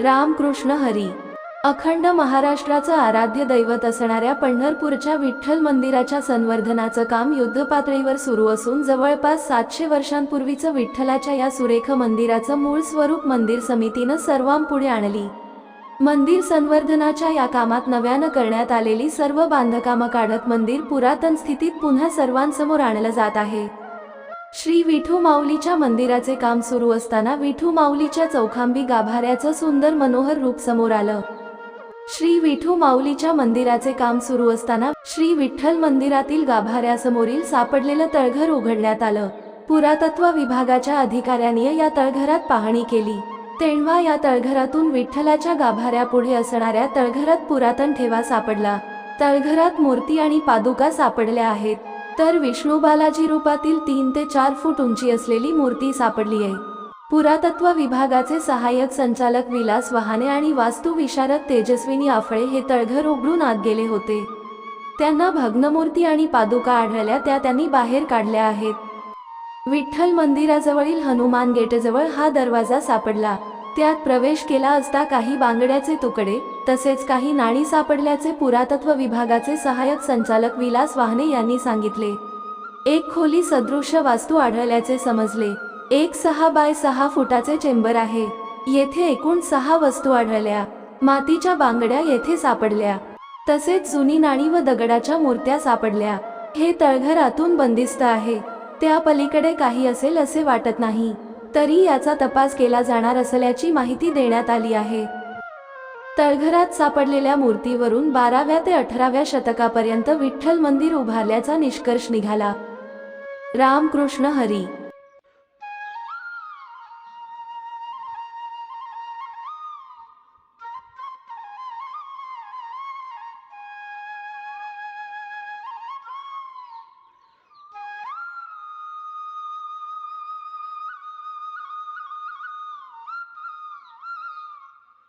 रामकृष्ण हरी. अखंड महाराष्ट्राचं आराध्य दैवत असणाऱ्या पंढरपूरच्या विठ्ठल मंदिराच्या संवर्धनाचं काम युद्धपातळीवर सुरू असून जवळपास सातशे वर्षांपूर्वीचं विठ्ठलाच्या या सुरेख मंदिराचं मूळ स्वरूप मंदिर समितीनं सर्वांपुढे आणली. मंदिर संवर्धनाच्या या कामात नव्यानं करण्यात आलेली सर्व बांधकामं काढत मंदिर पुरातन स्थितीत पुन्हा सर्वांसमोर आणलं जात आहे. श्री विठू माऊलीच्या मंदिराचे काम सुरू असताना विठू माऊलीच्या चौखांबी गाभाऱ्याचं सुंदर मनोहर रूप समोर आलं. श्री विठू माऊलीच्या मंदिराचे काम सुरू असताना श्री विठ्ठल मंदिरातील गाभाऱ्यासमोरील सापडलेलं तळघर उघडण्यात आलं. पुरातत्व विभागाच्या अधिकाऱ्यांनी या तळघरात पाहणी केली. तेव्हा या तळघरातून विठ्ठलाच्या गाभाऱ्यापुढे असणाऱ्या तळघरात पुरातन ठेवा सापडला. तळघरात मूर्ती आणि पादुका सापडल्या आहेत. तर विष्णू बालाजी रूपातील तीन ते चार फूट उंची असलेली मूर्ती सापडली आहे. पुरातत्व विभागाचे सहाय्यक संचालक विलास वहाने आणि वास्तुविशारद तेजस्विनी आफळे हे तळघर उघडून आत गेले होते. त्यांना भग्नमूर्ती आणि पादुका आढळल्या त्या त्यांनी बाहेर काढल्या आहेत. विठ्ठल मंदिराजवळील हनुमान गेटजवळ हा दरवाजा सापडला. त्यात प्रवेश केला असता काही बांगड्याचे तुकडे तसेच काही नाणी सापडल्याचे पुरातत्व विभागाचे सहाय्यक संचालक विलास वाहने यांनी सांगितले. एक खोली सदृश्य वास्तू आढळल्याचे समजले. एक सहा बाय सहा फुटाचे चेंबर आहे. येथे एकूण सहा वस्तू आढळल्या. मातीच्या बांगड्या येथे सापडल्या. तसेच जुनी नाणी व दगडाच्या मूर्त्या सापडल्या. हे तळघर आतून बंदिस्त आहे. त्या पलीकडे काही असेल असे वाटत नाही. तरी याचा तपास केला जाणार असल्याची माहिती देण्यात आली आहे. तळघरात सापडलेल्या मूर्तीवरून बाराव्या ते अठराव्या शतकापर्यंत विठ्ठल मंदिर उभारल्याचा निष्कर्ष निघाला. रामकृष्ण हरी